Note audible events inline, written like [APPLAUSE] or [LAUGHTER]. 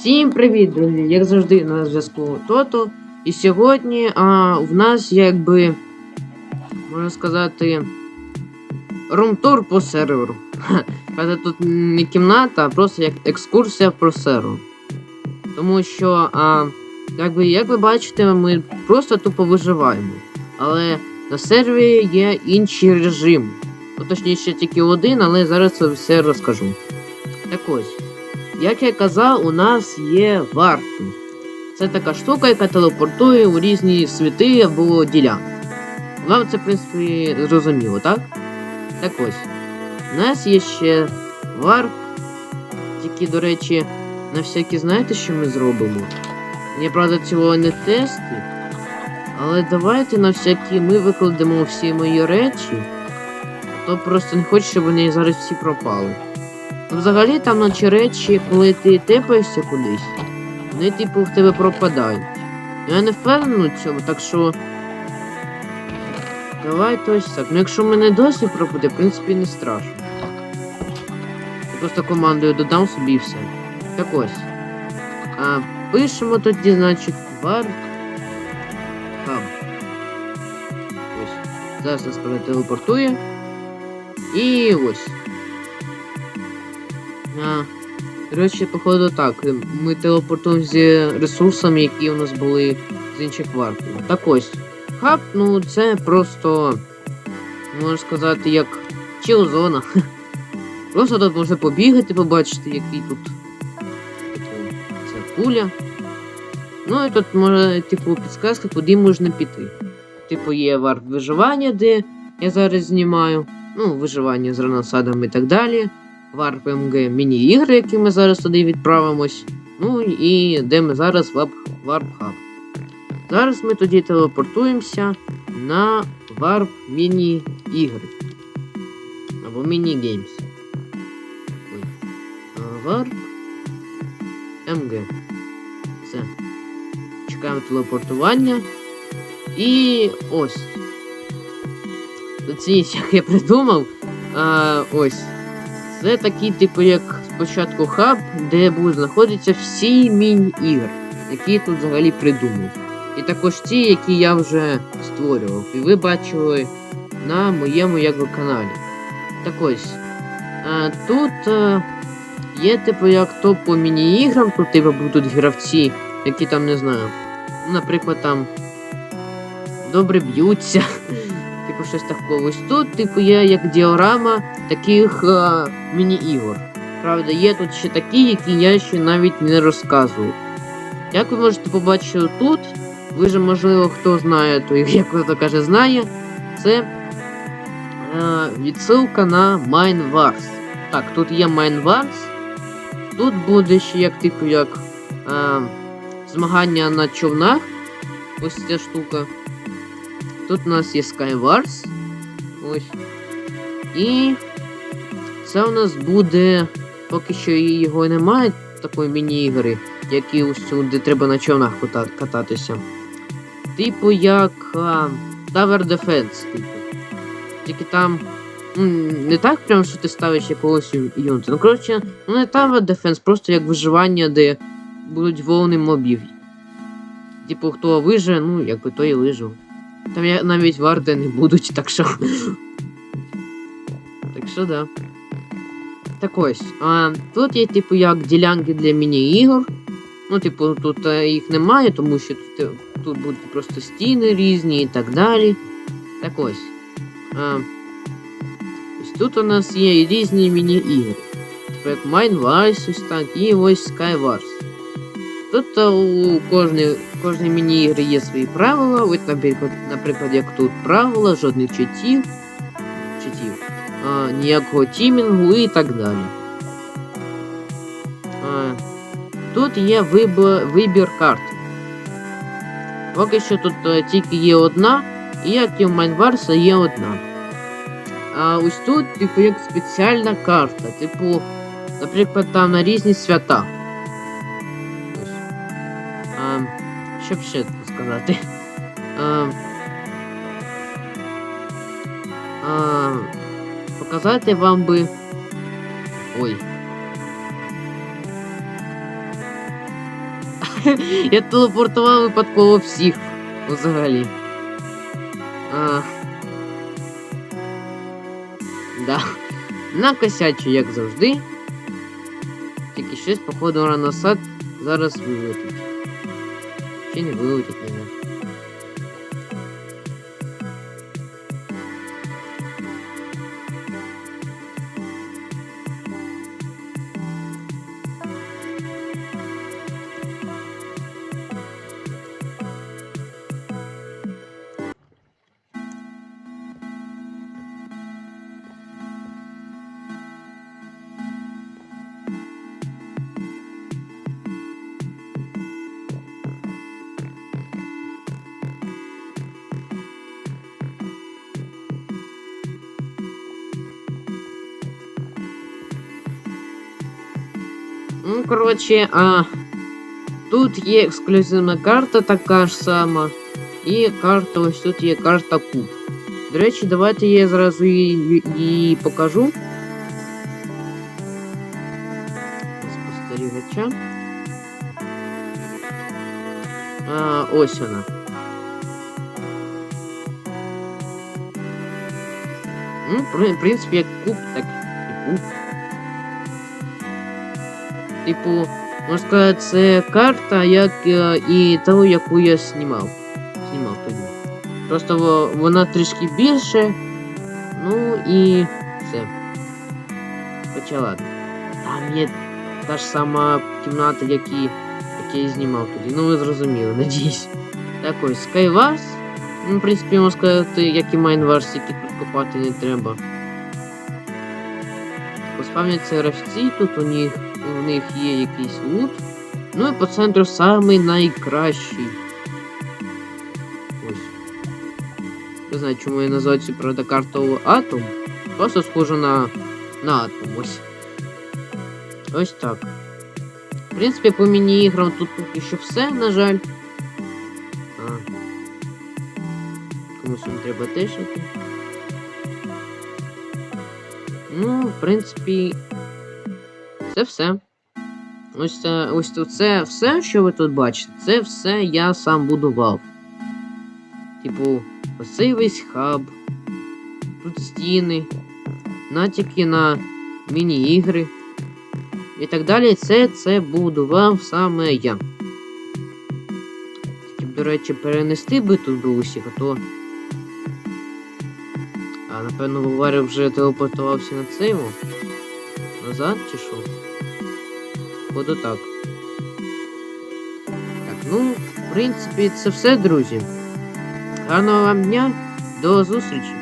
Всім привіт, друзі! Як завжди на зв'язку Тото. І сьогодні а, в нас якби можна сказати румтур по серверу. [LAUGHS] Правда, тут не кімната, а просто як екскурсія про сервер. Тому що, а, якби, як ви бачите, ми просто тупо виживаємо. Але на сервері є інші режими. Ну, точніше, тільки один, але зараз це все розкажу. Так ось. Як я казав, у нас є варти. Це така штука, яка телепортує у різні світи або ділянки. Вам це, в принципі, зрозуміло, так? Так ось. У нас є ще варп. Тільки, до речі, на всякі знаєте, що ми зробимо? Я, правда, цього не тестив. Але давайте на всякі ми викладемо всі мої речі. То просто не хочу, щоб вони зараз всі пропали. Взагалі там наче речі, коли ти тепаєшся кудись, вони типу в тебе пропадають. Я не впевнений в цьому, так що. Давайте ось так. Ну якщо мене досі пропаде, в принципі не страшно. Я просто командою додам собі все. Так ось. А, пишемо тоді, значить, var. Хаб. Ось. Зараз нас телепортує. І ось. А, до речі, походу так. Ми телепортуємо з ресурсами, які у нас були з інших вартів. Так ось. Хаб, ну це просто. Можна сказати, як чил-зона. [LAUGHS] Просто тут можна побігати, побачити, який тут. Це куля. Ну і тут може, типу, підсказка, куди можна піти. Типу, є варт виживання, де я зараз знімаю. Ну, виживання з раносадами і так далі. Варп МГ міні-ігри, які ми зараз туди відправимось. Ну і де ми зараз в Warp. Зараз ми тоді телепортуємося на Warp міні-ігри. Або міні-геймс. Warp МГ. Все. Чекаємо телепортування. І ось. Точніше, [LAUGHS] як я придумав. А, ось. Це такий, типу, як спочатку хаб, де будуть знаходитися всі міні-ігри, які тут взагалі придумав. І також ті, які я вже створював. І ви бачили на моєму якби, каналі. Так ось. А, тут а, є, типу, як то по міні-іграм, тут типу, будуть гравці, які там не знаю. Наприклад, там добре б'ються. Типу, щось такого. Ось тут, типу, є як діорама таких а, міні-ігор. Правда, є тут ще такі, які я ще навіть не розказував. Як ви можете побачити тут, ви же, можливо, хто знає, то як хто каже, знає, це а, відсилка на Mine Wars. Так, тут є Mine Wars. Тут буде ще як, типу, як а, змагання на човнах. Ось ця штука. Тут у нас є Skywars. Ось. І це у нас буде. Поки що його немає, такої міні-ігри, які ось цю, де треба на човнах кататися. Типу як а, Tower Defense, типу. Тільки там. Не так прям, що ти ставиш якогось юнта. Ну, коротше, ну не Tower Defense, просто як виживання, де будуть волни мобів. Типу, хто виживе, ну, якби той і вижив. Там я навіть варди не будуть, так що. так що да. Так ось. А, тут є, типу, як ділянки для міні-ігор. Ну, типу, тут е, їх немає, тому що тут, е, тут будуть просто стіни різні і так далі. Так ось. А, ось тут у нас є різні міні-ігри. Типу як Mine Wars, ось так, і ось Skywars. Тут е, у кожної, кожної міні-ігри є свої правила. Ось, наприклад, наприклад, як тут правила, жодних читів, читів, а, ніякого тімінгу і так далі. А, тут є вибір, вибір карт. Поки що тут е, тільки є одна, і як і в Майнварса є одна. А ось тут, типу, як спеціальна карта. Типу, наприклад, там на різні свята. Ще сказати? [LAUGHS] А, а, показати вам би. Ой. [LAUGHS] Я телепортував випадково всіх. Взагалі. А... Да. Накосячу, як завжди. Тільки щось, походу, насад зараз вилетить. Чи не вилетить, не знаю. Ну, коротше, а тут є ексклюзивна карта, така ж сама. І карта, ось тут є карта куб. До речі, давайте я зразу її, її покажу. Спостерігача. А, ось вона. Ну, в принципі, як куб, так і куб. Типу, можна сказати, це карта, як е, і того, яку я знімав. Знімав тоді. Просто во- вона трішки більше. Ну і все. Хоча ладно. Там є та ж сама кімната, як і, як я і знімав тоді. Ну ви зрозуміли, [LAUGHS] надіюсь. Так ось, Skywars. Ну, в принципі, можна сказати, як і Minewars, які тут копати не треба. Поспавняться гравці, тут у них, у них є якийсь лут. Ну і по центру самий найкращий. Ось. Не знаю, чому я назвав цю правда карту Атом. Просто схоже на, на атом. Ось. Ось так. В принципі, по міні-іграм тут поки що все, на жаль. А. Комусь не треба теж іти. Ну, в принципі, це все. Ось це, ось це все, що ви тут бачите, це все я сам будував. Типу, ось цей весь хаб, тут стіни, натяки на міні-ігри і так далі. Це це будував саме я. Тільки, до речі, перенести би тут би усіх, а то. А напевно Воваря вже телепортувався на цейму. Назад чи що? Походу так. Так, ну, в принципі, це все, друзі. Гарного вам дня, до зустрічі!